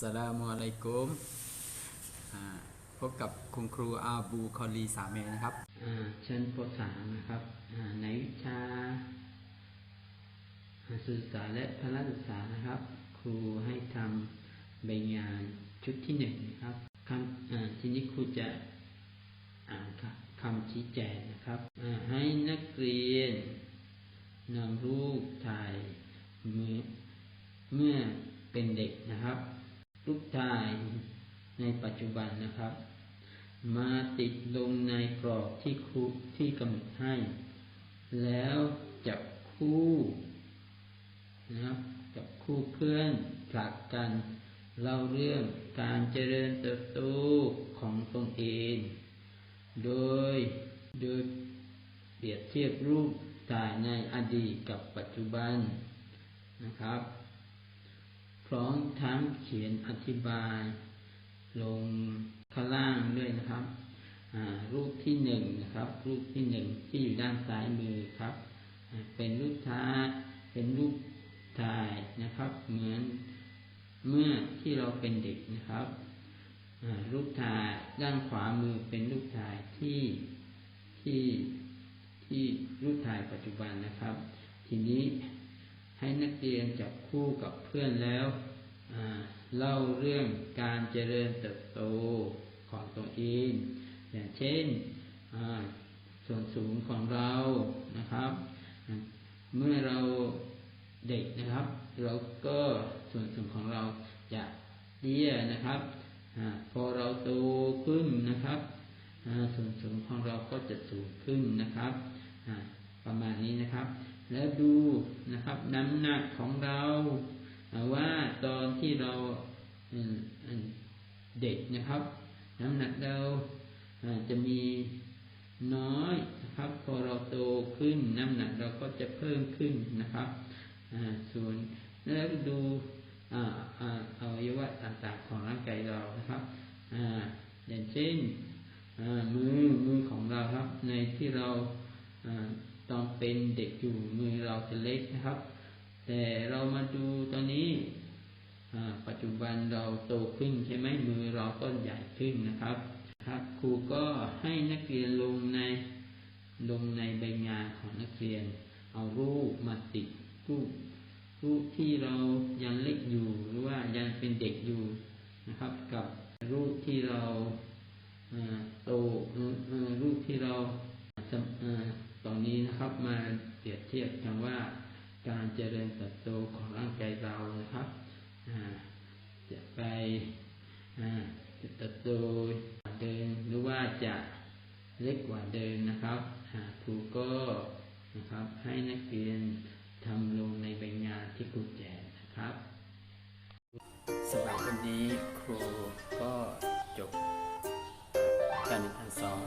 สลามุอะลัยกุมพบกับคุณครูอาบูคอลีสามเมนะครับชั้นป .3 นะครับในวิชาสื่อสารและพละศึกษานะครับ ครูให้ทำใบงานชุดที่หนึ่งนะครับคำทีนี้ครูจะอ่านคคำชี้แจงนะครับให้นักเรียนนำรูปถ่ายเมื่อเมื่อเป็นเด็กนะครับ รูปถ่ายในปัจจุบันนะครับ มาติดลงในกรอบที่ครูที่กำหนดให้ แล้วจับคู่นะครับจับคู่เพื่อนผลักกันเล่าเรื่องการเจริญเติบโตของตนเอง โดยโดยเปรียบเทียบรูปถ่ายในอดีตกับปัจจุบันนะครับ พร้อมทั้งเขียนอธิบาย ลงข้างล่างด้วยนะครับอ่ารูปที่หนึ่งนะครับ รูปที่หนึ่งที่อยู่ด้านซ้ายมือครับ เป็นรูปท้าเป็นรูปถ่ายนะครับ เหมือนเมื่อที่เราเป็นเด็กนะครับอ่ารูปถ่ายด้านขวามือเป็นรูปถ่ายที่ที่ที่รูปถ่ายปัจจุบันนะครับ ทีนี้ ให้นักเรียนจับคู่กับเพื่อนแล้วเล่าเรื่องการเจริญเติบโตของตัวเอง อย่างเช่นส่วนสูงของเรานะครับ เมื่อเราเด็กนะครับ เราก็ส่วนสูงของเราจะเตี้ยนะครับอพอเราโตขึ้นนะครับส่วนสูงของเราก็จะสูงขึ้นนะครับประมาณนี้นะครับ แล้วดูนะครับน้ำหนักของเราว่าตอนที่เราเด็กนะครับ น้ำหนักเราจะมีน้อยนะครับ พอเราโตขึ้นน้ำหนักเราก็จะเพิ่มขึ้นนะครับส่วนแล้วดูอ่าอ่าอวัยวะต่างๆของร่างกายเรานะครับอย่างเช่นมือมือของเราครับ ในที่เรา ตอนเป็นเด็กอยู่มือเราจะเล็กนะครับ แต่เรามาดูตอนนี้ปัจจุบันเราโตขึ้นใช่ไหมมือเราก็ใหญ่ขึ้นนะครับครับครูก็ให้นักเรียนลงในลงในใบงานของนักเรียน เอารูปมาติดรูปรูปที่เรายังเล็กอยู่หรือว่ายังเป็นเด็กอยู่นะครับ กับรูปที่เราอ่าโตเอ่อเอ่อรูปที่เราสำอ่าตอ นี้นะครับมาเปรียบเทียบกันว่าการเจริญเติบโตของร่างกายเรานะครับจะไปอ่าจะเติบโตกว่าเดิมหรือว่าจะเล็กกว่าเดิมนะครับครูก็นะครับให้นักเรียนทำลงในใบงานที่ครูแจกนะครับสำหรับวันนี้ครูก็จบการเรียนการสอน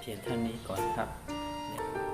เพียงเท่านี้ก่อนครับ